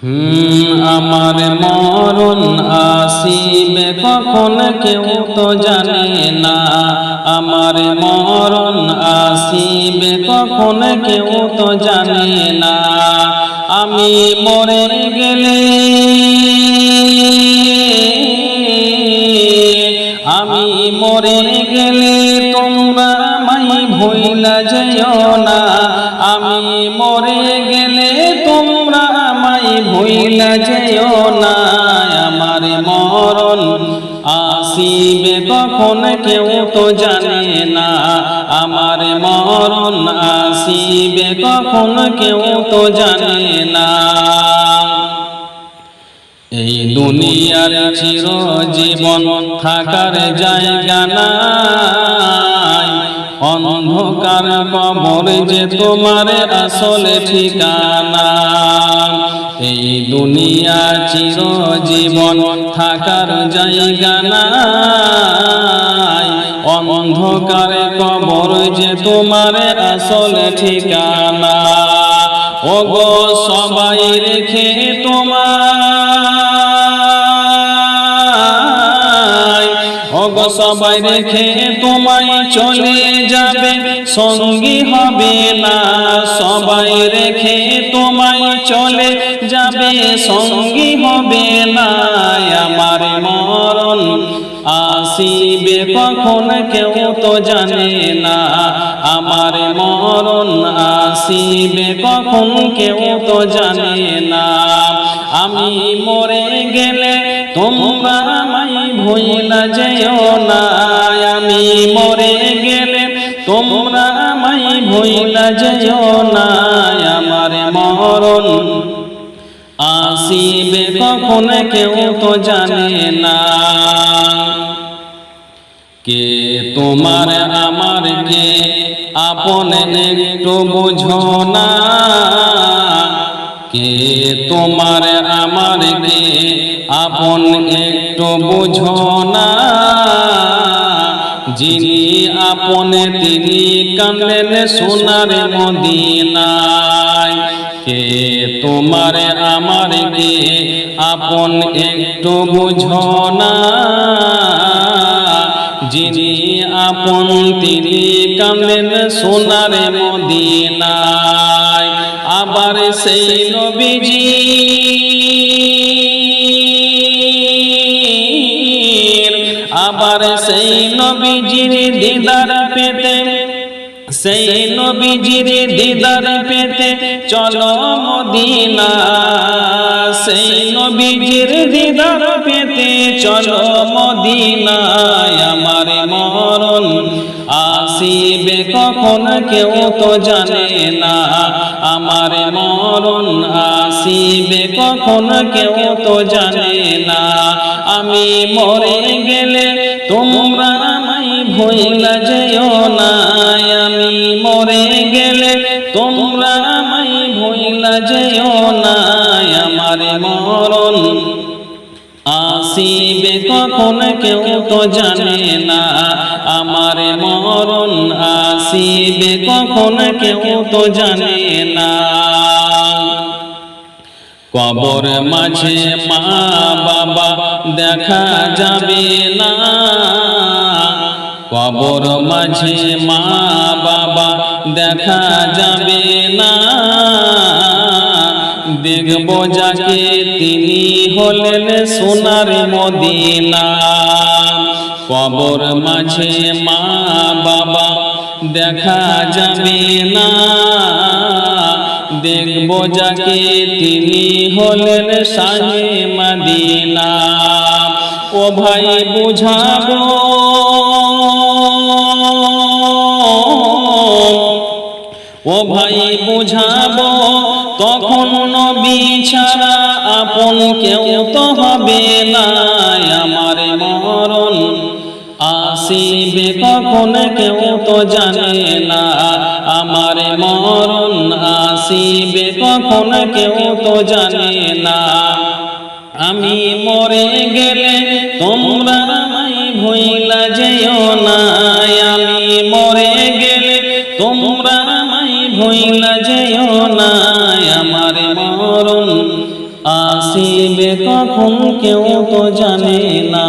আমার মরণ আসিবে কখন কেউ তো জানে না। আমার মরণ আসিবে কখন কেউ তো জানে না। আমি মরে গেলে, আমি মরে গেলে তোমরা মাই ভইলা যেও না। আমি মরে ভইলা যেও না, আমার মরণ আসিবে কখন কেউ তো জানে না, আমার মরণ আসিবে কখন কেউ তো জানে না। এই দুনিয়ার চির জীবন থাকার জায়গা নাই, অন্ধকার কবর যে তোমার আসলে ঠিকানা। এই দুনিয়া চির জীবন থাকার জায়গা নাই। অন্ধকার কবর যে তোমার আসলে ঠিকানা, ওগো সবাই রেখে তোমায়। ওগো সবাই রেখে তোমায় চলে যাবে, সঙ্গী হবে না। সবাই রেখে চলে যাবে, সঙ্গী হবে না আমার মরণ। আসিবে কখন কেউ তো জানে না আমার মরণ। আসিবে কখন কেউ তো জানে না। আমি মরে গেলে তোমরা আমায় ভইলা যেও না। আমি মরে গেলে তোমরা আমায় ভইলা যেও না। কখন কেউ তো জানে না। কে তোমার আমার কে আপন একটু বুঝো না। কে তোমার আমার কে আপন একটু বুঝো না। যিনি আপনে তিনি কানলেন সোনার মদিনায়। কে তোমার আমার কে আপন একটু বুঝো না। যিনি আপন, তিনি কামলেন সোনার মদিনায়। আবার সেই নবীজি আবার সেই নবীজির দিদার পেতে সেই নবীজির দিদার পেতে চলো মদিনা। সেই নবীজির দিদার পেতে চলো মদিনায়। আমার মরণ আসিবে কখন কেউ তো জানে না। আমার মরণ আসিবে কখন কেউ তো জানে না। আমি মরে গেলে তোমরা আমায় ভইলা যেও না। মরণ। আসিবে কখন কেউ তো জানে না, আমার মরণ আসিবে কখন কেউ তো জানে না। কবর মাঝে মা বাবা দেখা যাবে না। কবর মাঝে মা বাবা দেখা যাবে না। যাকে তিনি হলেন সোনার মদিনা। কবর মাঝে মা বাবা দেখা যাবে না। দেখব যাকে তিনি হলেন শাহে মদিনা। ও ভাই বুঝাবো। ও ভাই বুঝাবো তখন নবী ছাড়া আপন কেউ তো হবে না। আমার মরণ আসিবে কখন কেউ তো জানে না। আমার মরণ আসিবে কখন কেউ তো জানে না। আমি মরে গেলে তোমরা আমায় ভইলা যেও না। আমি মরে গেলে তোমরা আমায় ভইলা যেও না। আসিবে কখন কেউ তো জানে না।